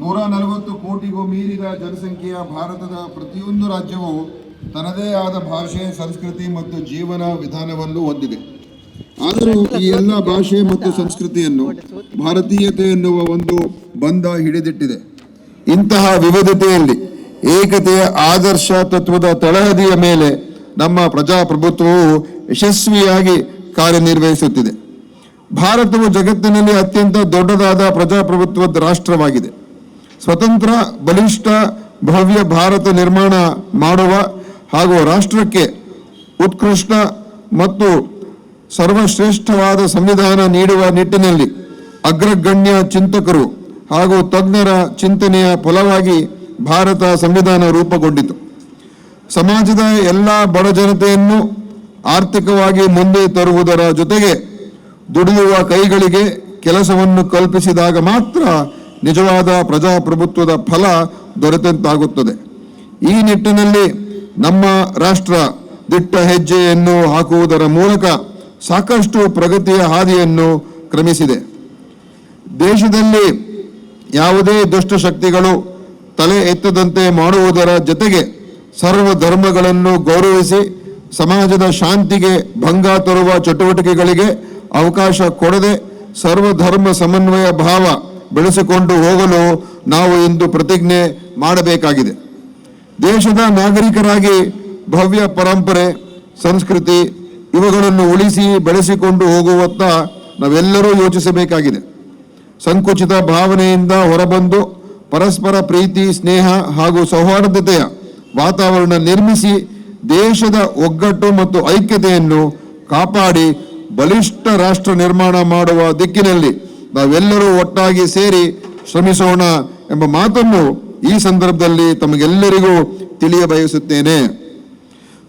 ನೂರ ನಲವತ್ತು ಕೋಟಿಗೂ ಮೀರಿದ ಜನಸಂಖ್ಯೆಯ ಭಾರತದ ಪ್ರತಿಯೊಂದು ರಾಜ್ಯವು ತನ್ನದೇ ಆದ ಭಾಷೆ, ಸಂಸ್ಕೃತಿ ಮತ್ತು ಜೀವನ ವಿಧಾನವನ್ನು ಹೊಂದಿದೆ. ಆದರೂ ಈ ಎಲ್ಲ ಭಾಷೆ ಮತ್ತು ಸಂಸ್ಕೃತಿಯನ್ನು ಭಾರತೀಯತೆ ಎನ್ನುವ ಒಂದು ಬಂಧ ಹಿಡಿದಿಟ್ಟಿದೆ. ಇಂತಹ ವಿವಿಧತೆಯಲ್ಲಿ ಏಕತೆಯ ಆದರ್ಶ ತತ್ವದ ತಳಹದಿಯ ಮೇಲೆ ನಮ್ಮ ಪ್ರಜಾಪ್ರಭುತ್ವವು ಯಶಸ್ವಿಯಾಗಿ ಕಾರ್ಯನಿರ್ವಹಿಸುತ್ತಿದೆ. ಭಾರತವು ಜಗತ್ತಿನಲ್ಲಿ ಅತ್ಯಂತ ದೊಡ್ಡದಾದ ಪ್ರಜಾಪ್ರಭುತ್ವದ ರಾಷ್ಟ್ರವಾಗಿದೆ. ಸ್ವತಂತ್ರ, ಬಲಿಷ್ಠ, ಭವ್ಯ ಭಾರತ ನಿರ್ಮಾಣ ಮಾಡುವ ಹಾಗೂ ರಾಷ್ಟ್ರಕ್ಕೆ ಉತ್ಕೃಷ್ಟ ಮತ್ತು ಸರ್ವಶ್ರೇಷ್ಠವಾದ ಸಂವಿಧಾನ ನೀಡುವ ನಿಟ್ಟಿನಲ್ಲಿ ಅಗ್ರಗಣ್ಯ ಚಿಂತಕರು ಹಾಗೂ ತಜ್ಞರ ಚಿಂತನೆಯ ಫಲವಾಗಿ ಭಾರತ ಸಂವಿಧಾನ ರೂಪುಗೊಂಡಿತು. ಸಮಾಜದ ಎಲ್ಲ ಬಡ ಜನತೆಯನ್ನು ಆರ್ಥಿಕವಾಗಿ ಮುಂದೆ ತರುವುದರ ಜೊತೆಗೆ ದುಡಿಯುವ ಕೈಗಳಿಗೆ ಕೆಲಸವನ್ನು ಕಲ್ಪಿಸಿದಾಗ ಮಾತ್ರ ನಿಜವಾದ ಪ್ರಜಾಪ್ರಭುತ್ವದ ಫಲ ದೊರೆತಂತಾಗುತ್ತದೆ. ಈ ನಿಟ್ಟಿನಲ್ಲಿ ನಮ್ಮ ರಾಷ್ಟ್ರ ದಿಟ್ಟ ಹೆಜ್ಜೆಯನ್ನು ಹಾಕುವುದರ ಮೂಲಕ ಸಾಕಷ್ಟು ಪ್ರಗತಿಯ ಹಾದಿಯನ್ನು ಕ್ರಮಿಸಿದೆ. ದೇಶದಲ್ಲಿ ಯಾವುದೇ ದುಷ್ಟಶಕ್ತಿಗಳು ತಲೆ ಎತ್ತದಂತೆ ಮಾಡುವುದರ ಜೊತೆಗೆ ಸರ್ವ ಧರ್ಮಗಳನ್ನು ಗೌರವಿಸಿ ಸಮಾಜದ ಶಾಂತಿಗೆ ಭಂಗ ತರುವ ಚಟುವಟಿಕೆಗಳಿಗೆ ಅವಕಾಶ ಕೊಡದೆ ಸರ್ವಧರ್ಮ ಸಮನ್ವಯ ಭಾವ ಬೆಳೆಸಿಕೊಂಡು ಹೋಗಲು ನಾವು ಇಂದು ಪ್ರತಿಜ್ಞೆ ಮಾಡಬೇಕಾಗಿದೆ. ದೇಶದ ನಾಗರಿಕರಾಗಿ ಭವ್ಯ ಪರಂಪರೆ, ಸಂಸ್ಕೃತಿ ಇವುಗಳನ್ನು ಉಳಿಸಿ ಬೆಳೆಸಿಕೊಂಡು ಹೋಗುವತ್ತ ನಾವೆಲ್ಲರೂ ಯೋಚಿಸಬೇಕಾಗಿದೆ. ಸಂಕುಚಿತ ಭಾವನೆಯಿಂದ ಹೊರಬಂದು ಪರಸ್ಪರ ಪ್ರೀತಿ, ಸ್ನೇಹ ಹಾಗೂ ಸೌಹಾರ್ದತೆಯ ವಾತಾವರಣ ನಿರ್ಮಿಸಿ ದೇಶದ ಒಗ್ಗಟ್ಟು ಮತ್ತು ಐಕ್ಯತೆಯನ್ನು ಕಾಪಾಡಿ ಬಲಿಷ್ಠ ರಾಷ್ಟ್ರ ನಿರ್ಮಾಣ ಮಾಡುವ ದಿಕ್ಕಿನಲ್ಲಿ ನಾವೆಲ್ಲರೂ ಒಟ್ಟಾಗಿ ಸೇರಿ ಶ್ರಮಿಸೋಣ ಎಂಬ ಮಾತನ್ನು ಈ ಸಂದರ್ಭದಲ್ಲಿ ತಮಗೆಲ್ಲರಿಗೂ ತಿಳಿಯ ಬಯಸುತ್ತೇನೆ.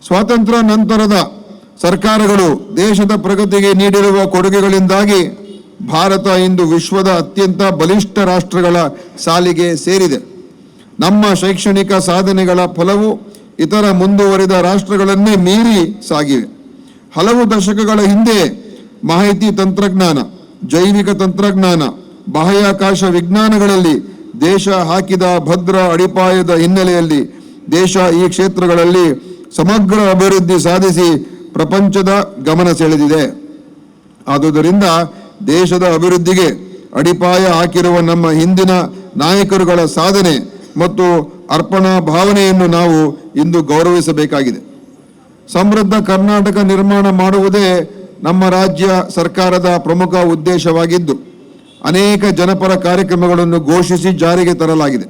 ಸ್ವಾತಂತ್ರ್ಯ ನಂತರದ ಸರ್ಕಾರಗಳು ದೇಶದ ಪ್ರಗತಿಗೆ ನೀಡಿರುವ ಕೊಡುಗೆಗಳಿಂದಾಗಿ ಭಾರತ ಇಂದು ವಿಶ್ವದ ಅತ್ಯಂತ ಬಲಿಷ್ಠ ರಾಷ್ಟ್ರಗಳ ಸಾಲಿಗೆ ಸೇರಿದೆ. ನಮ್ಮ ಶೈಕ್ಷಣಿಕ ಸಾಧನೆಗಳ ಫಲವು ಇತರ ಮುಂದುವರಿದ ರಾಷ್ಟ್ರಗಳನ್ನೇ ಮೀರಿ ಸಾಗಿವೆ. ಹಲವು ದಶಕಗಳ ಹಿಂದೆ ಮಾಹಿತಿ ತಂತ್ರಜ್ಞಾನ ಜೈವಿಕ ತಂತ್ರಜ್ಞಾನ, ಬಾಹ್ಯಾಕಾಶ ವಿಜ್ಞಾನಗಳಲ್ಲಿ ದೇಶ ಹಾಕಿದ ಭದ್ರ ಅಡಿಪಾಯದ ಹಿನ್ನೆಲೆಯಲ್ಲಿ ದೇಶ ಈ ಕ್ಷೇತ್ರಗಳಲ್ಲಿ ಸಮಗ್ರ ಅಭಿವೃದ್ಧಿ ಸಾಧಿಸಿ ಪ್ರಪಂಚದ ಗಮನ ಸೆಳೆದಿದೆ. ಆದುದರಿಂದ ದೇಶದ ಅಭಿವೃದ್ಧಿಗೆ ಅಡಿಪಾಯ ಹಾಕಿರುವ ನಮ್ಮ ಹಿಂದಿನ ನಾಯಕರುಗಳ ಸಾಧನೆ ಮತ್ತು ಅರ್ಪಣಾ ಭಾವನೆಯನ್ನು ನಾವು ಇಂದು ಗೌರವಿಸಬೇಕಾಗಿದೆ. ಸಮೃದ್ಧ ಕರ್ನಾಟಕ ನಿರ್ಮಾಣ ಮಾಡುವುದೇ ನಮ್ಮ ರಾಜ್ಯ ಸರ್ಕಾರದ ಪ್ರಮುಖ ಉದ್ದೇಶವಾಗಿದ್ದು ಅನೇಕ ಜನಪರ ಕಾರ್ಯಕ್ರಮಗಳನ್ನು ಘೋಷಿಸಿ ಜಾರಿಗೆ ತರಲಾಗಿದೆ.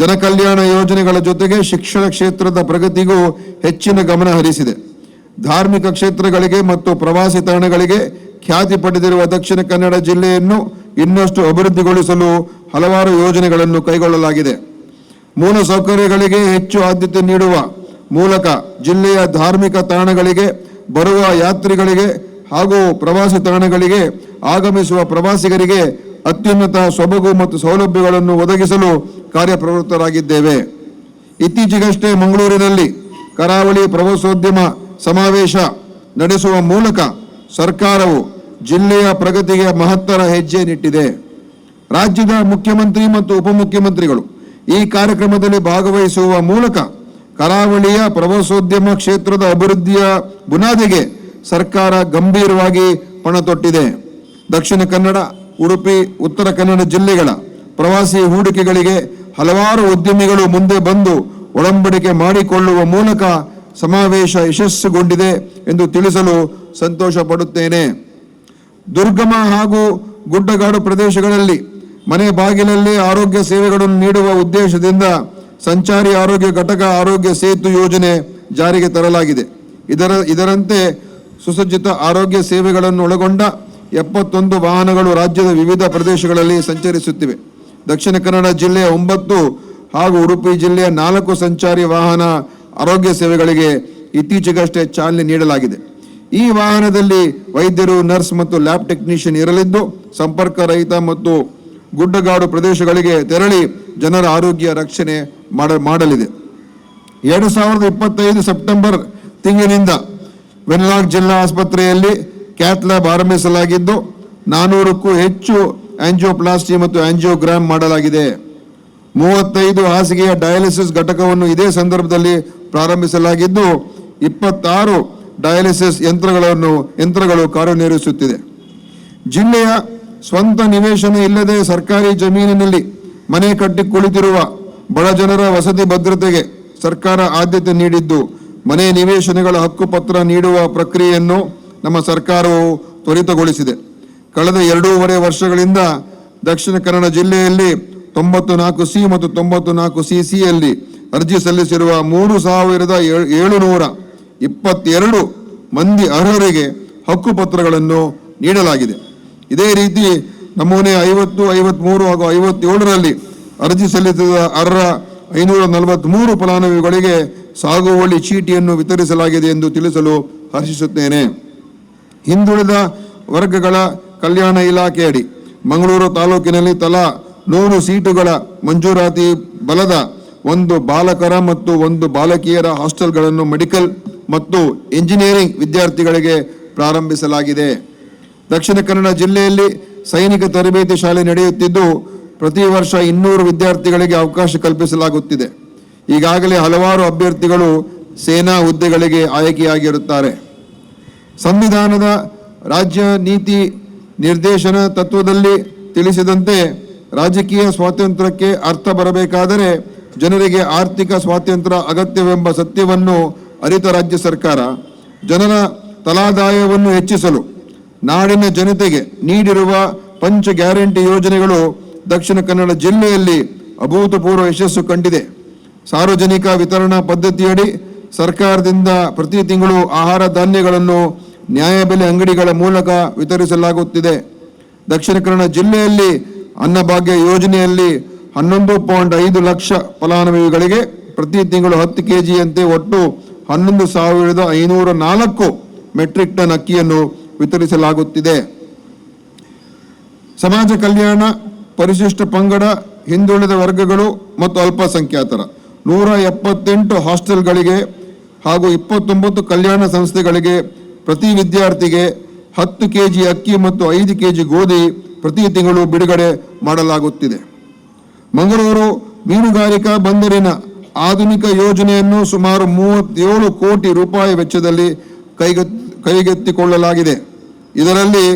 ಜನಕಲ್ಯಾಣ ಯೋಜನೆಗಳ ಜೊತೆಗೆ ಶಿಕ್ಷಣ ಕ್ಷೇತ್ರದ ಪ್ರಗತಿಗೂ ಹೆಚ್ಚಿನ ಗಮನ ಹರಿಸಿದೆ. ಧಾರ್ಮಿಕ ಕ್ಷೇತ್ರಗಳಿಗೆ ಮತ್ತು ಪ್ರವಾಸಿ ತಾಣಗಳಿಗೆ ಖ್ಯಾತಿ ಪಡೆದಿರುವ ದಕ್ಷಿಣ ಕನ್ನಡ ಜಿಲ್ಲೆಯನ್ನು ಇನ್ನಷ್ಟು ಅಭಿವೃದ್ಧಿಗೊಳಿಸಲು ಹಲವಾರು ಯೋಜನೆಗಳನ್ನು ಕೈಗೊಳ್ಳಲಾಗಿದೆ. ಮೂಲ ಸೌಕರ್ಯಗಳಿಗೆ ಹೆಚ್ಚು ಆದ್ಯತೆ ನೀಡುವ ಮೂಲಕ ಜಿಲ್ಲೆಯ ಧಾರ್ಮಿಕ ತಾಣಗಳಿಗೆ ಬರುವ ಯಾತ್ರಿಗಳಿಗೆ ಹಾಗೂ ಪ್ರವಾಸಿ ತಾಣಗಳಿಗೆ, ಆಗಮಿಸುವ ಪ್ರವಾಸಿಗರಿಗೆ ಅತ್ಯುನ್ನತ ಸೊಬಗು ಮತ್ತು ಸೌಲಭ್ಯಗಳನ್ನು ಒದಗಿಸಲು ಕಾರ್ಯಪ್ರವೃತ್ತರಾಗಿದ್ದೇವೆ. ಇತ್ತೀಚೆಗಷ್ಟೇ ಮಂಗಳೂರಿನಲ್ಲಿ ಕರಾವಳಿ ಪ್ರವಾಸೋದ್ಯಮ ಸಮಾವೇಶ ನಡೆಸುವ ಮೂಲಕ ಸರ್ಕಾರವು ಜಿಲ್ಲೆಯ ಪ್ರಗತಿಗೆ ಮಹತ್ತರ ಹೆಜ್ಜೆ ನಿಟ್ಟಿದೆ ರಾಜ್ಯದ ಮುಖ್ಯಮಂತ್ರಿ ಮತ್ತು ಉಪಮುಖ್ಯಮಂತ್ರಿಗಳು ಈ ಕಾರ್ಯಕ್ರಮದಲ್ಲಿ ಭಾಗವಹಿಸುವ ಮೂಲಕ ಕರಾವಳಿಯ ಪ್ರವಾಸೋದ್ಯಮ ಕ್ಷೇತ್ರದ ಅಭಿವೃದ್ಧಿಯ ಬುನಾದಿಗೆ ಸರ್ಕಾರ ಗಂಭೀರವಾಗಿ ಪಣ ತೊಟ್ಟಿದೆ. ದಕ್ಷಿಣ ಕನ್ನಡ, ಉಡುಪಿ, ಉತ್ತರ ಕನ್ನಡ ಜಿಲ್ಲೆಗಳ ಪ್ರವಾಸಿ ಹೂಡಿಕೆಗಳಿಗೆ ಹಲವಾರು ಉದ್ಯಮಿಗಳು ಮುಂದೆ ಬಂದು ಒಡಂಬಡಿಕೆ ಮಾಡಿಕೊಳ್ಳುವ ಮೂಲಕ ಸಮಾವೇಶ ಯಶಸ್ಸುಗೊಂಡಿದೆ ಎಂದು ತಿಳಿಸಲು ಸಂತೋಷ ಪಡುತ್ತೇನೆ ದುರ್ಗಮ ಹಾಗೂ ಗುಡ್ಡಗಾಡು ಪ್ರದೇಶಗಳಲ್ಲಿ ಮನೆ ಬಾಗಿಲಲ್ಲಿ ಆರೋಗ್ಯ ಸೇವೆಗಳನ್ನು ನೀಡುವ ಉದ್ದೇಶದಿಂದ ಸಂಚಾರಿ ಆರೋಗ್ಯ ಘಟಕ ಆರೋಗ್ಯ ಸೇತು ಯೋಜನೆ ಜಾರಿಗೆ ತರಲಾಗಿದೆ. ಇದರ, ಇದರಂತೆ ಸುಸಜ್ಜಿತ ಆರೋಗ್ಯ ಸೇವೆಗಳನ್ನು ಒಳಗೊಂಡ ಎಪ್ಪತ್ತೊಂದು ವಾಹನಗಳು ರಾಜ್ಯದ ವಿವಿಧ ಪ್ರದೇಶಗಳಲ್ಲಿ ಸಂಚರಿಸುತ್ತಿವೆ. ದಕ್ಷಿಣ ಕನ್ನಡ ಜಿಲ್ಲೆಯ ಒಂಬತ್ತು ಹಾಗೂ ಉಡುಪಿ ಜಿಲ್ಲೆಯ ನಾಲ್ಕು ಸಂಚಾರಿ ವಾಹನ ಆರೋಗ್ಯ ಸೇವೆಗಳಿಗೆ ಇತ್ತೀಚೆಗಷ್ಟೇ ಚಾಲನೆ ನೀಡಲಾಗಿದೆ. ಈ ವಾಹನದಲ್ಲಿ ವೈದ್ಯರು, ನರ್ಸ್ ಮತ್ತು ಲ್ಯಾಬ್ ಟೆಕ್ನಿಷಿಯನ್ ಇರಲಿದ್ದು, ಸಂಪರ್ಕ ರಹಿತ ಮತ್ತು ಗುಡ್ಡಗಾಡು ಪ್ರದೇಶಗಳಿಗೆ ತೆರಳಿ ಜನರ ಆರೋಗ್ಯ ರಕ್ಷಣೆ ಮಾಡ, ಮಾಡಲಿದೆ. ಎರಡು ಸಾವಿರದ ಇಪ್ಪತ್ತೈದು ಸೆಪ್ಟೆಂಬರ್ ತಿಂಗಳಿನಿಂದ ವೆನ್ಲಾಕ್ ಜಿಲ್ಲಾ ಆಸ್ಪತ್ರೆಯಲ್ಲಿ ಕ್ಯಾತ್ ಲ್ಯಾಬ್ ಆರಂಭಿಸಲಾಗಿದ್ದು, ನಾನೂರಕ್ಕೂ ಹೆಚ್ಚು ಆಂಜಿಯೋಪ್ಲಾಸ್ಟಿ ಮತ್ತು ಆಂಜಿಯೋಗ್ರಾಮ್ ಮಾಡಲಾಗಿದೆ. ಮೂವತ್ತೈದು ಹಾಸಿಗೆಯ ಡಯಾಲಿಸಿಸ್ ಘಟಕವನ್ನು ಇದೇ ಸಂದರ್ಭದಲ್ಲಿ ಪ್ರಾರಂಭಿಸಲಾಗಿದ್ದು, ಇಪ್ಪತ್ತಾರು ಡಯಾಲಿಸಿಸ್ ಯಂತ್ರಗಳನ್ನು, ಯಂತ್ರಗಳು ಕಾರ್ಯನಿರ್ವಹಿಸುತ್ತಿದೆ. ಜಿಲ್ಲೆಯ ಸ್ವಂತ ನಿವೇಶನ ಇಲ್ಲದೆ ಸರ್ಕಾರಿ ಜಮೀನಿನಲ್ಲಿ ಮನೆ ಕಟ್ಟಿ ಕುಳಿತಿರುವ ಬಡ ಜನರ ವಸತಿ ಭದ್ರತೆಗೆ ಸರ್ಕಾರ ಆದ್ಯತೆ ನೀಡಿದ್ದು, ಮನೆ ನಿವೇಶನಗಳ ಹಕ್ಕುಪತ್ರ ನೀಡುವ ಪ್ರಕ್ರಿಯೆಯನ್ನು ನಮ್ಮ ಸರ್ಕಾರವು ತ್ವರಿತಗೊಳಿಸಿದೆ. ಕಳೆದ ಎರಡೂವರೆ ವರ್ಷಗಳಿಂದ ದಕ್ಷಿಣ ಕನ್ನಡ ಜಿಲ್ಲೆಯಲ್ಲಿ ತೊಂಬತ್ತು ನಾಲ್ಕು ಸಿ ಮತ್ತು ತೊಂಬತ್ತು ನಾಲ್ಕು ಸಿ ಸಿಯಲ್ಲಿ ಅರ್ಜಿ ಸಲ್ಲಿಸಿರುವ ಮೂರು ಸಾವಿರದ ಏಳು- ಏಳುನೂರ ಇಪ್ಪತ್ತೆರಡು ಮಂದಿ ಅರ್ಹರಿಗೆ ಹಕ್ಕುಪತ್ರಗಳನ್ನು ನೀಡಲಾಗಿದೆ. ಇದೇ ರೀತಿ ನಮೂನೆ ಐವತ್ತು ಐವತ್ತ್ಮೂರು ಹಾಗೂ ಐವತ್ತೇಳರಲ್ಲಿ ಅರ್ಜಿ ಸಲ್ಲಿಸಿದ ಅರ್ಹ ಐನೂರ ನಲವತ್ಮೂರು ಫಲಾನುಭವಿಗಳಿಗೆ ಸಾಗುವಳಿ ಚೀಟಿಯನ್ನು ವಿತರಿಸಲಾಗಿದೆ ಎಂದು ತಿಳಿಸಲು ಹರ್ಷಿಸುತ್ತೇನೆ. ಹಿಂದುಳಿದ ವರ್ಗಗಳ ಕಲ್ಯಾಣ ಇಲಾಖೆಯಡಿ ಮಂಗಳೂರು ತಾಲೂಕಿನಲ್ಲಿ ತಲಾ ನೂರು ಸೀಟುಗಳ ಮಂಜೂರಾತಿ ಬಲದ ಒಂದು ಬಾಲಕರ ಮತ್ತು ಒಂದು ಬಾಲಕಿಯರ ಹಾಸ್ಟೆಲ್ಗಳನ್ನು ಮೆಡಿಕಲ್ ಮತ್ತು ಇಂಜಿನಿಯರಿಂಗ್ ವಿದ್ಯಾರ್ಥಿಗಳಿಗೆ ಪ್ರಾರಂಭಿಸಲಾಗಿದೆ. ದಕ್ಷಿಣ ಕನ್ನಡ ಜಿಲ್ಲೆಯಲ್ಲಿ ಸೈನಿಕ ತರಬೇತಿ ಶಾಲೆ ನಡೆಯುತ್ತಿದ್ದು ಪ್ರತಿ ವರ್ಷ ಇನ್ನೂರು ವಿದ್ಯಾರ್ಥಿಗಳಿಗೆ ಅವಕಾಶ ಕಲ್ಪಿಸಲಾಗುತ್ತಿದೆ. ಈಗಾಗಲೇ ಹಲವಾರು ಅಭ್ಯರ್ಥಿಗಳು ಸೇನಾ ಹುದ್ದೆಗಳಿಗೆ ಆಯ್ಕೆಯಾಗಿರುತ್ತಾರೆ. ಸಂವಿಧಾನದ ರಾಜ್ಯ ನೀತಿ ನಿರ್ದೇಶನ ತತ್ವದಲ್ಲಿ ತಿಳಿಸಿದಂತೆ ರಾಜಕೀಯ ಸ್ವಾತಂತ್ರ್ಯಕ್ಕೆ ಅರ್ಥ ಬರಬೇಕಾದರೆ ಜನರಿಗೆ ಆರ್ಥಿಕ ಸ್ವಾತಂತ್ರ್ಯ ಅಗತ್ಯವೆಂಬ ಸತ್ಯವನ್ನು ಅರಿತ ರಾಜ್ಯ ಸರ್ಕಾರ, ಜನರ ತಲಾದಾಯವನ್ನು ಹೆಚ್ಚಿಸಲು ನಾಡಿನ ಜನತೆಗೆ ನೀಡಿರುವ ಪಂಚ ಗ್ಯಾರಂಟಿ ಯೋಜನೆಗಳು ದಕ್ಷಿಣ ಕನ್ನಡ ಜಿಲ್ಲೆಯಲ್ಲಿ ಅಭೂತಪೂರ್ವ ಯಶಸ್ಸು ಕಂಡಿದೆ. ಸಾರ್ವಜನಿಕ ವಿತರಣಾ ಪದ್ಧತಿಯಡಿ ಸರ್ಕಾರದಿಂದ ಪ್ರತಿ ತಿಂಗಳು ಆಹಾರ ಧಾನ್ಯಗಳನ್ನು ನ್ಯಾಯಬೆಲೆ ಅಂಗಡಿಗಳ ಮೂಲಕ ವಿತರಿಸಲಾಗುತ್ತಿದೆ. ದಕ್ಷಿಣ ಕನ್ನಡ ಜಿಲ್ಲೆಯಲ್ಲಿ ಅನ್ನಭಾಗ್ಯ ಯೋಜನೆಯಲ್ಲಿ ಹನ್ನೊಂದು ಪಾಯಿಂಟ್ ಐದು ಲಕ್ಷ ಫಲಾನುಭವಿಗಳಿಗೆ ಪ್ರತಿ ತಿಂಗಳು ಹತ್ತು ಕೆ ಜಿಯಂತೆ ಒಟ್ಟು ಹನ್ನೊಂದು ಸಾವಿರದ ಐನೂರ ನಾಲ್ಕು ಮೆಟ್ರಿಕ್ ಟನ್ ಅಕ್ಕಿಯನ್ನು ವಿತರಿಸಲಾಗುತ್ತಿದೆ. ಸಮಾಜ ಕಲ್ಯಾಣ ಪರಿಶಿಷ್ಟ ಪಂಗಡ, ಹಿಂದುಳಿದ ವರ್ಗಗಳು ಮತ್ತು ಅಲ್ಪಸಂಖ್ಯಾತರ. ನೂರ ಎಪ್ಪತ್ತೆಂಟು ಹಾಸ್ಟೆಲ್ಗಳಿಗೆ ಹಾಗೂ ಇಪ್ಪತ್ತೊಂಬತ್ತು ಕಲ್ಯಾಣ ಸಂಸ್ಥೆಗಳಿಗೆ ಪ್ರತಿ ವಿದ್ಯಾರ್ಥಿಗೆ ಹತ್ತು ಕೆಜಿ ಅಕ್ಕಿ ಮತ್ತು ಐದು ಕೆಜಿ ಗೋಧಿ ಪ್ರತಿ ತಿಂಗಳು ಬಿಡುಗಡೆ ಮಾಡಲಾಗುತ್ತಿದೆ. ಮಂಗಳೂರು ಮೀನುಗಾರಿಕಾ ಬಂದರಿನ ಆಧುನಿಕ ಯೋಜನೆಯನ್ನು ಸುಮಾರು ಮೂವತ್ತೇಳು ಕೋಟಿ ರೂಪಾಯಿ ವೆಚ್ಚದಲ್ಲಿ ಕೈಗೆತ್, ಕೈಗೆತ್ತಿಕೊಳ್ಳಲಾಗಿದೆ. ಇದರಲ್ಲಿ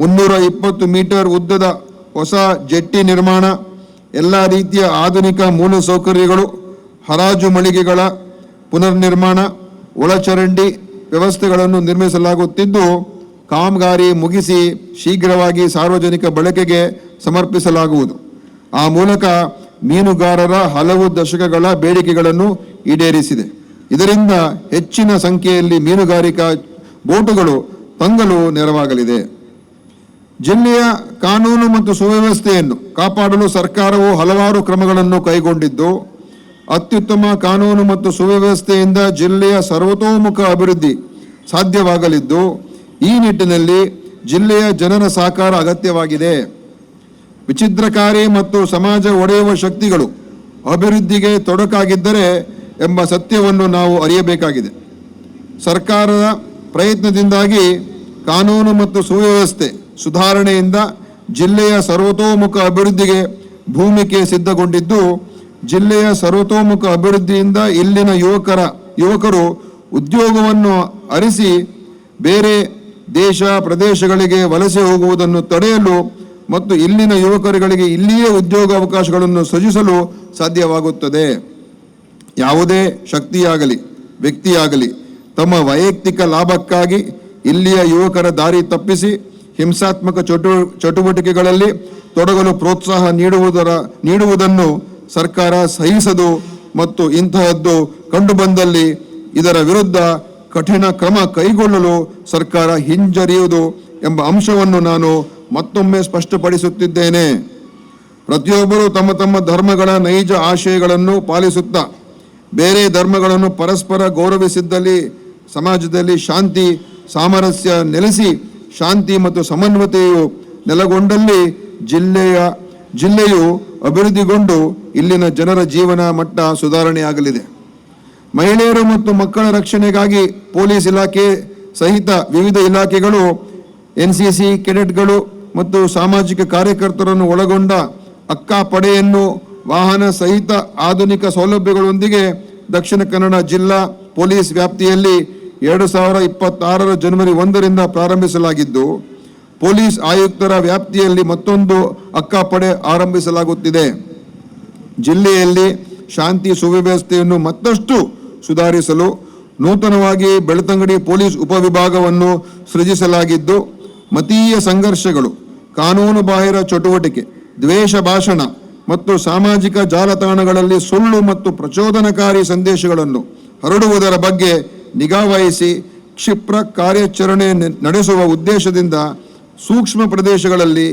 ಮುನ್ನೂರ ಇಪ್ಪತ್ತು ಮೀಟರ್ ಉದ್ದದ ಹೊಸ ಜೆಟ್ಟಿ ನಿರ್ಮಾಣ, ಎಲ್ಲ ರೀತಿಯ ಆಧುನಿಕ ಮೂಲಸೌಕರ್ಯಗಳು, ಹರಾಜು ಮಳಿಗೆಗಳ ಪುನರ್ನಿರ್ಮಾಣ, ಒಳಚರಂಡಿ ವ್ಯವಸ್ಥೆಗಳನ್ನು ನಿರ್ಮಿಸಲಾಗುತ್ತಿದ್ದು, ಕಾಮಗಾರಿ ಮುಗಿಸಿ ಶೀಘ್ರವಾಗಿ ಸಾರ್ವಜನಿಕ ಬಳಕೆಗೆ ಸಮರ್ಪಿಸಲಾಗುವುದು. ಆ ಮೂಲಕ ಮೀನುಗಾರರ ಹಲವು ದಶಕಗಳ ಬೇಡಿಕೆಗಳನ್ನು ಈಡೇರಿಸಿದೆ. ಇದರಿಂದ ಹೆಚ್ಚಿನ ಸಂಖ್ಯೆಯಲ್ಲಿ ಮೀನುಗಾರಿಕಾ ಬೋಟುಗಳು, ತಂಗಲು ನೆರವಾಗಲಿದೆ. ಜಿಲ್ಲೆಯ ಕಾನೂನು ಮತ್ತು ಸುವ್ಯವಸ್ಥೆಯನ್ನು ಕಾಪಾಡಲು ಸರ್ಕಾರವು ಹಲವಾರು ಕ್ರಮಗಳನ್ನು ಕೈಗೊಂಡಿದ್ದು, ಅತ್ಯುತ್ತಮ ಕಾನೂನು ಮತ್ತು ಸುವ್ಯವಸ್ಥೆಯಿಂದ ಜಿಲ್ಲೆಯ ಸರ್ವತೋಮುಖ ಅಭಿವೃದ್ಧಿ ಸಾಧ್ಯವಾಗಲಿದ್ದು, ಈ ನಿಟ್ಟಿನಲ್ಲಿ ಜಿಲ್ಲೆಯ ಜನರ ಸಹಕಾರ ಅಗತ್ಯವಾಗಿದೆ. ವಿಚಿದ್ರಕಾರಿ ಮತ್ತು ಸಮಾಜ ಒಡೆಯುವ ಶಕ್ತಿಗಳು ಅಭಿವೃದ್ಧಿಗೆ ತೊಡಕಾಗಿದ್ದರೆ ಎಂಬ ಸತ್ಯವನ್ನು ನಾವು ಅರಿಯಬೇಕಾಗಿದೆ. ಸರ್ಕಾರದ ಪ್ರಯತ್ನದಿಂದಾಗಿ ಕಾನೂನು ಮತ್ತು ಸುವ್ಯವಸ್ಥೆ ಸುಧಾರಣೆಯಿಂದ ಜಿಲ್ಲೆಯ ಸರ್ವತೋಮುಖ ಅಭಿವೃದ್ಧಿಗೆ ಭೂಮಿಕೆ ಸಿದ್ಧಗೊಂಡಿದ್ದು, ಜಿಲ್ಲೆಯ ಸರ್ವತೋಮುಖ ಅಭಿವೃದ್ಧಿಯಿಂದ ಇಲ್ಲಿನ ಯುವಕರ, ಯುವಕರು ಉದ್ಯೋಗವನ್ನು ಅರಿಸಿ ಬೇರೆ ದೇಶ, ಪ್ರದೇಶಗಳಿಗೆ ವಲಸೆ ಹೋಗುವುದನ್ನು ತಡೆಯಲು ಮತ್ತು ಇಲ್ಲಿನ ಯುವಕರುಗಳಿಗೆ ಇಲ್ಲಿಯೇ ಉದ್ಯೋಗ ಅವಕಾಶಗಳನ್ನು ಸೃಜಿಸಲು ಸಾಧ್ಯವಾಗುತ್ತದೆ. ಯಾವುದೇ ಶಕ್ತಿಯಾಗಲಿ, ವ್ಯಕ್ತಿಯಾಗಲಿ ತಮ್ಮ ವೈಯಕ್ತಿಕ ಲಾಭಕ್ಕಾಗಿ ಇಲ್ಲಿಯ ಯುವಕರ ದಾರಿ ತಪ್ಪಿಸಿ ಹಿಂಸಾತ್ಮಕ ಚಟು, ಚಟುವಟಿಕೆಗಳಲ್ಲಿ ತೊಡಗಲು ಪ್ರೋತ್ಸಾಹ ನೀಡುವುದರ, ನೀಡುವುದನ್ನು ಸರ್ಕಾರ ಸಹಿಸದು ಮತ್ತು ಇಂತಹದ್ದು ಕಂಡುಬಂದಲ್ಲಿ ಇದರ ವಿರುದ್ಧ ಕಠಿಣ ಕ್ರಮ ಕೈಗೊಳ್ಳಲು ಸರ್ಕಾರ ಹಿಂಜರಿಯುವುದು ಎಂಬ ಅಂಶವನ್ನು ನಾನು ಮತ್ತೊಮ್ಮೆ ಸ್ಪಷ್ಟಪಡಿಸುತ್ತಿದ್ದೇನೆ. ಪ್ರತಿಯೊಬ್ಬರೂ ತಮ್ಮ ತಮ್ಮ ಧರ್ಮಗಳ ನೈಜ ಆಶಯಗಳನ್ನು ಪಾಲಿಸುತ್ತಾ, ಬೇರೆ ಧರ್ಮಗಳನ್ನು ಪರಸ್ಪರ ಗೌರವಿಸಿದ್ದಲ್ಲಿ, ಸಮಾಜದಲ್ಲಿ ಶಾಂತಿ, ಸಾಮರಸ್ಯ ನೆಲೆಸಿ ಶಾಂತಿ ಮತ್ತು ಸಮನ್ವತೆಯು ನೆಲೆಗೊಂಡಲ್ಲಿ ಜಿಲ್ಲೆಯ, ಜಿಲ್ಲೆಯು ಅಭಿವೃದ್ಧಿಗೊಂಡು ಇಲ್ಲಿನ ಜನರ ಜೀವನ ಮಟ್ಟ ಸುಧಾರಣೆಯಾಗಲಿದೆ. ಮಹಿಳೆಯರು ಮತ್ತು ಮಕ್ಕಳ ರಕ್ಷಣೆಗಾಗಿ ಪೊಲೀಸ್ ಇಲಾಖೆ ಸಹಿತ ವಿವಿಧ ಇಲಾಖೆಗಳು ಎನ್ ಸಿ ಸಿ ಕೆಡೆಟ್ಗಳು ಮತ್ತು ಸಾಮಾಜಿಕ ಕಾರ್ಯಕರ್ತರನ್ನು ಒಳಗೊಂಡ ಅಕ್ಕ ಪಡೆಯನ್ನು ವಾಹನ ಸಹಿತ ಆಧುನಿಕ ಸೌಲಭ್ಯಗಳೊಂದಿಗೆ ದಕ್ಷಿಣ ಕನ್ನಡ ಜಿಲ್ಲಾ ಪೊಲೀಸ್ ವ್ಯಾಪ್ತಿಯಲ್ಲಿ ಎರಡು ಸಾವಿರ ಇಪ್ಪತ್ತಾರರ ಜನವರಿ ಒಂದರಿಂದ ಪ್ರಾರಂಭಿಸಲಾಗಿದ್ದು, ಪೊಲೀಸ್ ಆಯುಕ್ತರ ವ್ಯಾಪ್ತಿಯಲ್ಲಿ ಮತ್ತೊಂದು ಅಕ್ಕಪಡೆ ಆರಂಭಿಸಲಾಗುತ್ತಿದೆ. ಜಿಲ್ಲೆಯಲ್ಲಿ ಶಾಂತಿ ಸುವ್ಯವಸ್ಥೆಯನ್ನು ಮತ್ತಷ್ಟು ಸುಧಾರಿಸಲು ನೂತನವಾಗಿ ಬೆಳ್ತಂಗಡಿ ಪೊಲೀಸ್ ಉಪವಿಭಾಗವನ್ನು ಸೃಜಿಸಲಾಗಿದ್ದು, ಮತೀಯ ಸಂಘರ್ಷಗಳು, ಕಾನೂನು ಬಾಹಿರ ಚಟುವಟಿಕೆ, ದ್ವೇಷ ಭಾಷಣ ಮತ್ತು ಸಾಮಾಜಿಕ ಜಾಲತಾಣಗಳಲ್ಲಿ ಸುಳ್ಳು ಮತ್ತು ಪ್ರಚೋದನಕಾರಿ ಸಂದೇಶಗಳನ್ನು ಹರಡುವುದರ ಬಗ್ಗೆ ನಿಗಾವಹಿಸಿ ಕ್ಷಿಪ್ರ ಕಾರ್ಯಾಚರಣೆ ನಡೆಸುವ ಉದ್ದೇಶದಿಂದ ಸೂಕ್ಷ್ಮ ಪ್ರದೇಶಗಳಲ್ಲಿ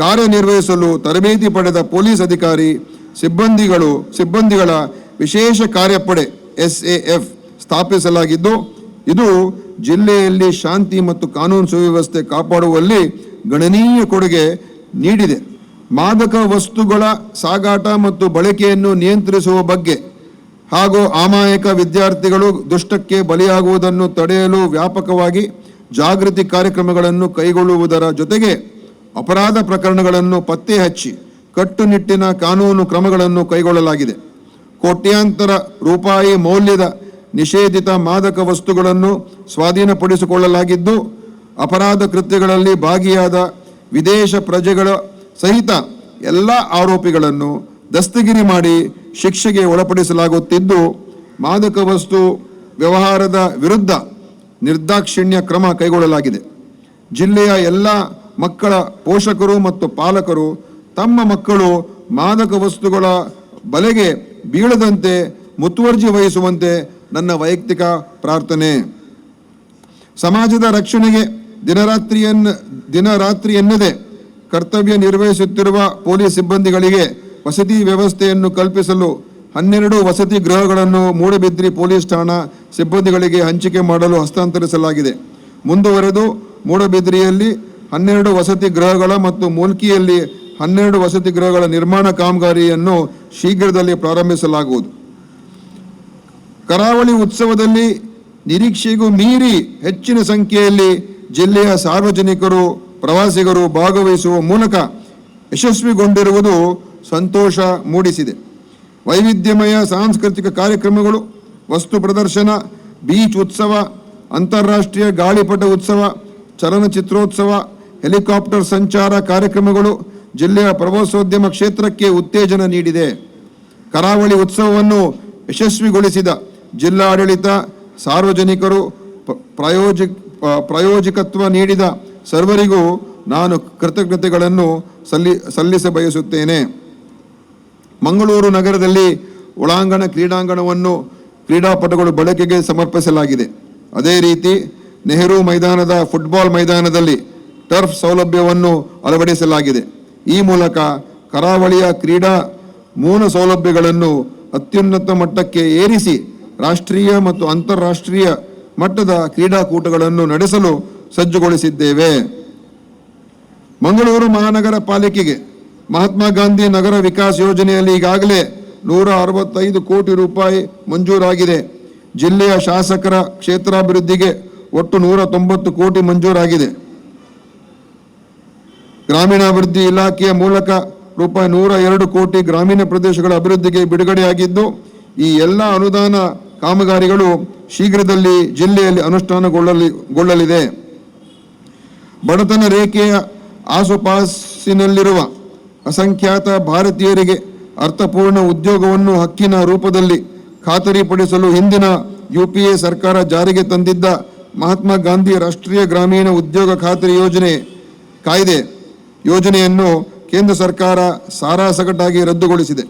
ಕಾರ್ಯನಿರ್ವಹಿಸಲು ತರಬೇತಿ ಪಡೆದ ಪೊಲೀಸ್ ಅಧಿಕಾರಿ, ಸಿಬ್ಬಂದಿಗಳು, ಸಿಬ್ಬಂದಿಗಳ ವಿಶೇಷ ಕಾರ್ಯಪಡೆ ಎಸ್ ಎ ಎಫ್ ಸ್ಥಾಪಿಸಲಾಗಿದ್ದು, ಇದು ಜಿಲ್ಲೆಯಲ್ಲಿ ಶಾಂತಿ ಮತ್ತು ಕಾನೂನು ಸುವ್ಯವಸ್ಥೆ ಕಾಪಾಡುವಲ್ಲಿ ಗಣನೀಯ ಕೊಡುಗೆ ನೀಡಿದೆ. ಮಾದಕ ವಸ್ತುಗಳ ಸಾಗಾಟ ಮತ್ತು ಬಳಕೆಯನ್ನು ನಿಯಂತ್ರಿಸುವ ಬಗ್ಗೆ ಹಾಗೂ ಅಮಾಯಕ ವಿದ್ಯಾರ್ಥಿಗಳು ದುಷ್ಟಕ್ಕೆ ಬಲಿಯಾಗುವುದನ್ನು ತಡೆಯಲು ವ್ಯಾಪಕವಾಗಿ ಜಾಗೃತಿ ಕಾರ್ಯಕ್ರಮಗಳನ್ನು ಕೈಗೊಳ್ಳುವುದರ ಜೊತೆಗೆ ಅಪರಾಧ ಪ್ರಕರಣಗಳನ್ನು ಪತ್ತೆ ಹಚ್ಚಿ ಕಟ್ಟುನಿಟ್ಟಿನ ಕಾನೂನು ಕ್ರಮಗಳನ್ನು ಕೈಗೊಳ್ಳಲಾಗಿದೆ. ಕೋಟ್ಯಾಂತರ ರೂಪಾಯಿ ಮೌಲ್ಯದ ನಿಷೇಧಿತ ಮಾದಕ ವಸ್ತುಗಳನ್ನು ಸ್ವಾಧೀನಪಡಿಸಿಕೊಳ್ಳಲಾಗಿದ್ದು, ಅಪರಾಧ ಕೃತ್ಯಗಳಲ್ಲಿ ಭಾಗಿಯಾದ ವಿದೇಶ ಪ್ರಜೆಗಳ ಸಹಿತ ಎಲ್ಲ ಆರೋಪಿಗಳನ್ನು ದಸ್ತಗಿರಿ ಮಾಡಿ ಶಿಕ್ಷೆಗೆ ಒಳಪಡಿಸಲಾಗುತ್ತಿದ್ದು ಮಾದಕ ವಸ್ತು ವ್ಯವಹಾರದ ವಿರುದ್ಧ ನಿರ್ದಾಕ್ಷಿಣ್ಯ ಕ್ರಮ ಕೈಗೊಳ್ಳಲಾಗಿದೆ. ಜಿಲ್ಲೆಯ ಎಲ್ಲ ಮಕ್ಕಳ ಪೋಷಕರು ಮತ್ತು ಪಾಲಕರು ತಮ್ಮ ಮಕ್ಕಳು ಮಾದಕ ವಸ್ತುಗಳ ಬಲೆಗೆ ಬೀಳದಂತೆ ಮುತುವರ್ಜಿ ವಹಿಸುವಂತೆ ನನ್ನ ವೈಯಕ್ತಿಕ ಪ್ರಾರ್ಥನೆ. ಸಮಾಜದ ರಕ್ಷಣೆಗೆ ದಿನರಾತ್ರಿಯನ್ನ ದಿನರಾತ್ರಿ ಎನ್ನದೆ ಕರ್ತವ್ಯ ನಿರ್ವಹಿಸುತ್ತಿರುವ ಪೊಲೀಸ್ ಸಿಬ್ಬಂದಿಗಳಿಗೆ ವಸತಿ ವ್ಯವಸ್ಥೆಯನ್ನು ಕಲ್ಪಿಸಲು ಹನ್ನೆರಡು ವಸತಿ ಗೃಹಗಳನ್ನು ಮೂಡಬಿದ್ರಿ ಪೊಲೀಸ್ ಠಾಣಾ ಸಿಬ್ಬಂದಿಗಳಿಗೆ ಹಂಚಿಕೆ ಮಾಡಲು ಹಸ್ತಾಂತರಿಸಲಾಗಿದೆ. ಮುಂದುವರೆದು ಮೂಡಬಿದ್ರಿಯಲ್ಲಿ ಹನ್ನೆರಡು ವಸತಿ ಗೃಹಗಳ ಮತ್ತು ಮೂಲ್ಕಿಯಲ್ಲಿ ಹನ್ನೆರಡು ವಸತಿ ಗೃಹಗಳ ನಿರ್ಮಾಣ ಕಾಮಗಾರಿಯನ್ನು ಶೀಘ್ರದಲ್ಲಿ ಪ್ರಾರಂಭಿಸಲಾಗುವುದು. ಕರಾವಳಿ ಉತ್ಸವದಲ್ಲಿ ನಿರೀಕ್ಷೆಗೂ ಮೀರಿ ಹೆಚ್ಚಿನ ಸಂಖ್ಯೆಯಲ್ಲಿ ಜಿಲ್ಲೆಯ ಸಾರ್ವಜನಿಕರು, ಪ್ರವಾಸಿಗರು ಭಾಗವಹಿಸುವ ಮೂಲಕ ಯಶಸ್ವಿಗೊಂಡಿರುವುದು ಸಂತೋಷ ಮೂಡಿಸಿದೆ. ವೈವಿಧ್ಯಮಯ ಸಾಂಸ್ಕೃತಿಕ ಕಾರ್ಯಕ್ರಮಗಳು, ವಸ್ತು ಪ್ರದರ್ಶನ, ಬೀಚ್ ಉತ್ಸವ, ಅಂತಾರಾಷ್ಟ್ರೀಯ ಗಾಳಿಪಟ ಉತ್ಸವ, ಚಲನಚಿತ್ರೋತ್ಸವ, ಹೆಲಿಕಾಪ್ಟರ್ ಸಂಚಾರ ಕಾರ್ಯಕ್ರಮಗಳು ಜಿಲ್ಲೆಯ ಪ್ರವಾಸೋದ್ಯಮ ಕ್ಷೇತ್ರಕ್ಕೆ ಉತ್ತೇಜನ ನೀಡಿದೆ. ಕರಾವಳಿ ಉತ್ಸವವನ್ನು ಯಶಸ್ವಿಗೊಳಿಸಿದ ಜಿಲ್ಲಾಡಳಿತ, ಸಾರ್ವಜನಿಕರು ಪ್ರಾಯೋಜಿ ಪ್ರಾಯೋಜಕತ್ವ ನೀಡಿದ ಸರ್ವರಿಗೂ ನಾನು ಕೃತಜ್ಞತೆಗಳನ್ನು ಸಲ್ಲಿ ಸಲ್ಲಿಸ ಬಯಸುತ್ತೇನೆ ಮಂಗಳೂರು ನಗರದಲ್ಲಿ ಒಳಾಂಗಣ ಕ್ರೀಡಾಂಗಣವನ್ನು ಕ್ರೀಡಾಪಟುಗಳು ಬಳಕೆಗೆ ಸಮರ್ಪಿಸಲಾಗಿದೆ. ಅದೇ ರೀತಿ ನೆಹರು ಮೈದಾನದ ಫುಟ್ಬಾಲ್ ಮೈದಾನದಲ್ಲಿ ಟರ್ಫ್ ಸೌಲಭ್ಯವನ್ನು ಅಳವಡಿಸಲಾಗಿದೆ. ಈ ಮೂಲಕ ಕರಾವಳಿಯ ಕ್ರೀಡಾ ಮೂಲ ಸೌಲಭ್ಯಗಳನ್ನು ಅತ್ಯುನ್ನತ ಮಟ್ಟಕ್ಕೆ ಏರಿಸಿ ರಾಷ್ಟ್ರೀಯ ಮತ್ತು ಅಂತಾರಾಷ್ಟ್ರೀಯ ಮಟ್ಟದ ಕ್ರೀಡಾಕೂಟಗಳನ್ನು ನಡೆಸಲು ಸಜ್ಜುಗೊಳಿಸಿದ್ದೇವೆ. ಮಂಗಳೂರು ಮಹಾನಗರ ಪಾಲಿಕೆಗೆ ಮಹಾತ್ಮ ಗಾಂಧಿ ನಗರ ವಿಕಾಸ್ ಯೋಜನೆಯಲ್ಲಿ ಈಗಾಗಲೇ ನೂರ ಅರವತ್ತೈದು ಕೋಟಿ ರೂಪಾಯಿ ಮಂಜೂರಾಗಿದೆ. ಜಿಲ್ಲೆಯ ಶಾಸಕರ ಕ್ಷೇತ್ರಾಭಿವೃದ್ಧಿಗೆ ಒಟ್ಟು ನೂರ ತೊಂಬತ್ತು ಕೋಟಿ ಮಂಜೂರಾಗಿದೆ. ಗ್ರಾಮೀಣಾಭಿವೃದ್ಧಿ ಇಲಾಖೆಯ ಮೂಲಕ ರೂಪಾಯಿ ನೂರ ಎರಡು ಕೋಟಿ ಗ್ರಾಮೀಣ ಪ್ರದೇಶಗಳ ಅಭಿವೃದ್ಧಿಗೆ ಬಿಡುಗಡೆಯಾಗಿದ್ದು, ಈ ಎಲ್ಲ ಅನುದಾನ ಕಾಮಗಾರಿಗಳು ಶೀಘ್ರದಲ್ಲಿ ಜಿಲ್ಲೆಯಲ್ಲಿ ಅನುಷ್ಠಾನಗೊಳ್ಳಲಿ ಬಡತನ ರೇಖೆಯ ಆಸುಪಾಸಿನಲ್ಲಿರುವ ಅಸಂಖ್ಯಾತ ಭಾರತೀಯರಿಗೆ ಅರ್ಥಪೂರ್ಣ ಉದ್ಯೋಗವನ್ನು ಹಕ್ಕಿನ ರೂಪದಲ್ಲಿ ಖಾತರಿಪಡಿಸಲು ಹಿಂದಿನ ಯುಪಿಎ ಸರ್ಕಾರ ಜಾರಿಗೆ ತಂದಿದ್ದ ಮಹಾತ್ಮ ಗಾಂಧಿ ರಾಷ್ಟ್ರೀಯ ಗ್ರಾಮೀಣ ಉದ್ಯೋಗ ಖಾತರಿ ಯೋಜನೆ ಕಾಯ್ದೆ ಯೋಜನೆಯನ್ನು ಕೇಂದ್ರ ಸರ್ಕಾರ ಸಾರಾಸಗಟಾಗಿ ರದ್ದುಗೊಳಿಸಿದೆ.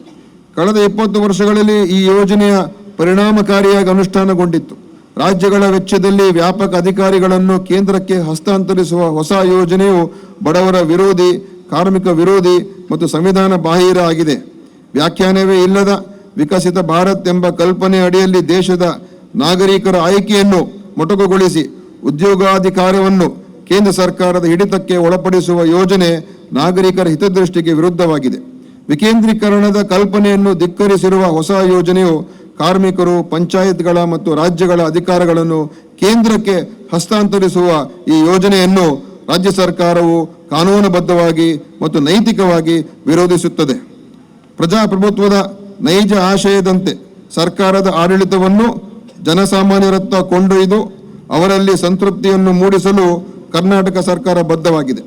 ಕಳೆದ ಇಪ್ಪತ್ತು ವರ್ಷಗಳಲ್ಲಿ ಈ ಯೋಜನೆಯ ಪರಿಣಾಮಕಾರಿಯಾಗಿ ಅನುಷ್ಠಾನಗೊಂಡಿತ್ತು. ರಾಜ್ಯಗಳ ವೆಚ್ಚದಲ್ಲಿ ವ್ಯಾಪಕ ಅಧಿಕಾರಿಗಳನ್ನು ಕೇಂದ್ರಕ್ಕೆ ಹಸ್ತಾಂತರಿಸುವ ಹೊಸ ಯೋಜನೆಯು ಬಡವರ ವಿರೋಧಿ ಕಾರ್ಮಿಕ ವಿರೋಧಿ ಮತ್ತು ಸಂವಿಧಾನ ಬಾಹಿರ ಆಗಿದೆ. ವ್ಯಾಖ್ಯಾನವೇ ಇಲ್ಲದ ವಿಕಸಿತ ಭಾರತ್ ಎಂಬ ಕಲ್ಪನೆ ಅಡಿಯಲ್ಲಿ ದೇಶದ ನಾಗರಿಕರ ಆಯ್ಕೆಯನ್ನು ಮೊಟಕುಗೊಳಿಸಿ ಉದ್ಯೋಗಾಧಿಕಾರವನ್ನು ಕೇಂದ್ರ ಸರ್ಕಾರದ ಹಿಡಿತಕ್ಕೆ ಒಳಪಡಿಸುವ ಯೋಜನೆ ನಾಗರಿಕರ ಹಿತದೃಷ್ಟಿಗೆ ವಿರುದ್ಧವಾಗಿದೆ. ವಿಕೇಂದ್ರೀಕರಣದ ಕಲ್ಪನೆಯನ್ನು ಧಿಕ್ಕರಿಸಿರುವ ಹೊಸ ಯೋಜನೆಯು ಕಾರ್ಮಿಕರು, ಪಂಚಾಯತ್ಗಳ ಮತ್ತು ರಾಜ್ಯಗಳ ಅಧಿಕಾರಗಳನ್ನು ಕೇಂದ್ರಕ್ಕೆ ಹಸ್ತಾಂತರಿಸುವ ಈ ಯೋಜನೆಯನ್ನು ರಾಜ್ಯ ಸರ್ಕಾರವು ಕಾನೂನುಬದ್ಧವಾಗಿ ಮತ್ತು ನೈತಿಕವಾಗಿ ವಿರೋಧಿಸುತ್ತದೆ. ಪ್ರಜಾಪ್ರಭುತ್ವದ ನೈಜ ಆಶಯದಂತೆ ಸರ್ಕಾರದ ಆಡಳಿತವನ್ನು ಜನಸಾಮಾನ್ಯರತ್ತ ಕೊಂಡೊಯ್ದು ಅವರಲ್ಲಿ ಸಂತೃಪ್ತಿಯನ್ನು ಮೂಡಿಸಲು ಕರ್ನಾಟಕ ಸರ್ಕಾರ ಬದ್ಧವಾಗಿದೆ.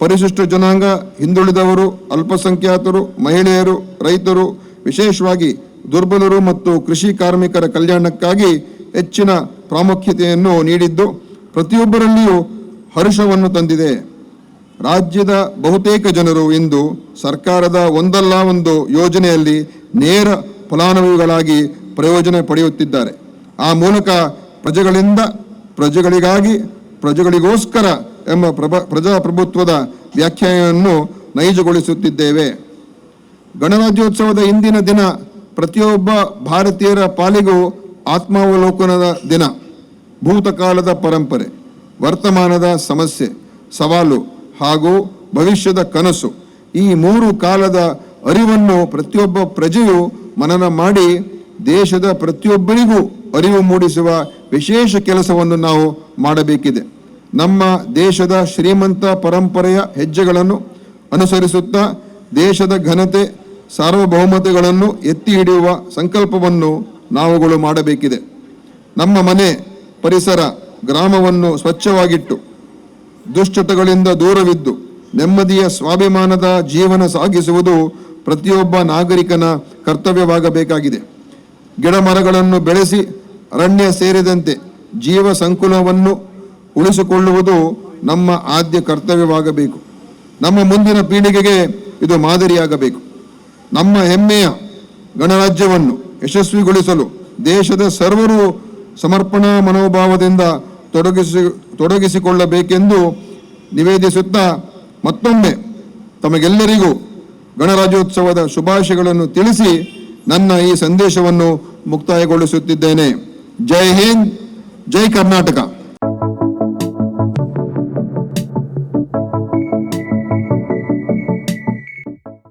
ಪರಿಶಿಷ್ಟ ಜನಾಂಗ ಹಿಂದುಳಿದವರು, ಅಲ್ಪಸಂಖ್ಯಾತರು, ಮಹಿಳೆಯರು, ರೈತರು, ವಿಶೇಷವಾಗಿ ದುರ್ಬಲರು ಮತ್ತು ಕೃಷಿ ಕಾರ್ಮಿಕರ ಕಲ್ಯಾಣಕ್ಕಾಗಿ ಹೆಚ್ಚಿನ ಪ್ರಾಮುಖ್ಯತೆಯನ್ನು ನೀಡಿದ್ದು, ಪ್ರತಿಯೊಬ್ಬರಲ್ಲಿಯೂ ಹರ್ಷವನ್ನು ತಂದಿದೆ. ರಾಜ್ಯದ ಬಹುತೇಕ ಜನರು ಇಂದು ಸರ್ಕಾರದ ಒಂದಲ್ಲ ಒಂದು ಯೋಜನೆಯಲ್ಲಿ ನೇರ ಫಲಾನುಭವಿಗಳಾಗಿ ಪ್ರಯೋಜನ ಪಡೆಯುತ್ತಿದ್ದಾರೆ. ಆ ಮೂಲಕ ಪ್ರಜೆಗಳಿಂದ, ಪ್ರಜೆಗಳಿಗಾಗಿ, ಪ್ರಜೆಗಳಿಗೋಸ್ಕರ ಎಂಬ ಪ್ರಭ, ಪ್ರಜಾಪ್ರಭುತ್ವದ ವ್ಯಾಖ್ಯಾನವನ್ನು ನೈಜಗೊಳಿಸುತ್ತಿದ್ದೇವೆ. ಗಣರಾಜ್ಯೋತ್ಸವದ ಇಂದಿನ ದಿನ ಪ್ರತಿಯೊಬ್ಬ ಭಾರತೀಯರ ಪಾಲಿಗೂ ಆತ್ಮಾವಲೋಕನದ ದಿನ, ಭೂತಕಾಲದ ಪರಂಪರೆ. ವರ್ತಮಾನದ ಸಮಸ್ಯೆ, ಸವಾಲು ಹಾಗೂ ಭವಿಷ್ಯದ ಕನಸು ಈ ಮೂರು ಕಾಲದ ಅರಿವನ್ನು ಪ್ರತಿಯೊಬ್ಬ ಪ್ರಜೆಯು ಮನನ ಮಾಡಿ ದೇಶದ ಪ್ರತಿಯೊಬ್ಬರಿಗೂ ಅರಿವು ಮೂಡಿಸುವ ವಿಶೇಷ ಕೆಲಸವನ್ನು ನಾವು ಮಾಡಬೇಕಿದೆ. ನಮ್ಮ ದೇಶದ ಶ್ರೀಮಂತ ಪರಂಪರೆಯ ಹೆಜ್ಜೆಗಳನ್ನು ಅನುಸರಿಸುತ್ತಾ ದೇಶದ ಘನತೆ, ಸಾರ್ವಭೌಮತೆಗಳನ್ನು ಎತ್ತಿ ಹಿಡಿಯುವ ಸಂಕಲ್ಪವನ್ನು ನಾವುಗಳು ಮಾಡಬೇಕಿದೆ. ನಮ್ಮ ಮನೆ, ಪರಿಸರ ಗ್ರಾಮವನ್ನು ಸ್ವಚ್ಛವಾಗಿಟ್ಟು ದುಶ್ಚಟಗಳಿಂದ ದೂರವಿದ್ದು ನೆಮ್ಮದಿಯ ಸ್ವಾಭಿಮಾನದ ಜೀವನ ಸಾಗಿಸುವುದು ಪ್ರತಿಯೊಬ್ಬ ನಾಗರಿಕನ ಕರ್ತವ್ಯವಾಗಬೇಕಾಗಿದೆ. ಗಿಡ ಮರಗಳನ್ನು ಬೆಳೆಸಿ ಅರಣ್ಯ ಸೇರಿದಂತೆ ಜೀವ ಸಂಕುಲವನ್ನು ಉಳಿಸಿಕೊಳ್ಳುವುದು ನಮ್ಮ ಆದ್ಯ ಕರ್ತವ್ಯವಾಗಬೇಕು. ನಮ್ಮ ಮುಂದಿನ ಪೀಳಿಗೆಗೆ ಇದು ಮಾದರಿಯಾಗಬೇಕು. ನಮ್ಮ ಹೆಮ್ಮೆಯ ಗಣರಾಜ್ಯವನ್ನು ಯಶಸ್ವಿಗೊಳಿಸಲು ದೇಶದ ಸರ್ವರು ಸಮರ್ಪಣಾ ಮನೋಭಾವದಿಂದ ತೊಡಗಿಸಿ, ತೊಡಗಿಸಿಕೊಳ್ಳಬೇಕೆಂದು ನಿವೇದಿಸುತ್ತಾ ಮತ್ತೊಮ್ಮೆ ತಮಗೆಲ್ಲರಿಗೂ ಗಣರಾಜ್ಯೋತ್ಸವದ ಶುಭಾಶಯಗಳನ್ನು ತಿಳಿಸಿ ನನ್ನ ಈ ಸಂದೇಶವನ್ನು ಮುಕ್ತಾಯಗೊಳಿಸುತ್ತಿದ್ದೇನೆ. ಜೈ ಹಿಂದ್, ಜೈ ಕರ್ನಾಟಕ.